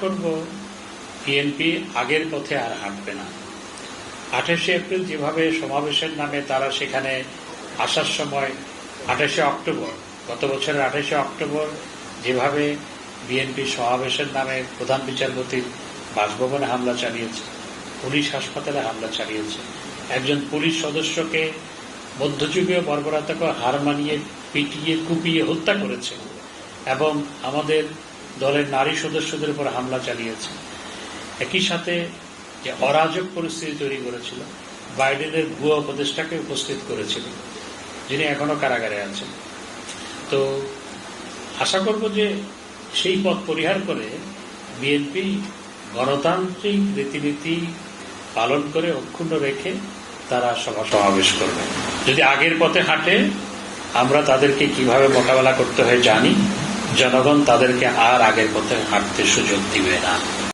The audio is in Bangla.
করব বিএনপি আগের পথে আর হাঁটবে না। আঠাশে এপ্রিল যেভাবে সমাবেশের নামে তারা সেখানে আসার সময় আঠাশে অক্টোবর, গত বছরের আঠাশে অক্টোবর যেভাবে বিএনপি সমাবেশের নামে প্রধান বিচারপতির বাসভবনে হামলা চালিয়েছে, পুলিশ হাসপাতালে হামলা চালিয়েছে, একজন পুলিশ সদস্যকে মধ্যযুগীয় বর্বরতাকে হার মানিয়ে পিটিয়ে কুপিয়ে হত্যা করেছে এবং আমাদের দলের নারী সদস্যদের উপর হামলা চালিয়েছে। একই সাথে যে অরাজক পরিস্থিতি তৈরি করেছিল, বাইডেনের ভুয়া উপদেষ্টাকে উপস্থিত করেছিল, যিনি এখনও কারাগারে আছেন। তো আশা করব যে সেই পথ পরিহার করে বিএনপি গণতান্ত্রিক রীতিনীতি পালন করে অক্ষুণ্ণ রেখে তারা সভা সমাবেশ করবে। যদি আগের পথে হাঁটে, আমরা তাদেরকে কীভাবে মোকাবেলা করতে হয় জানি। জনগণ তাদেরকে আর আগের পথে হাঁটতে সুযোগ দিবে না।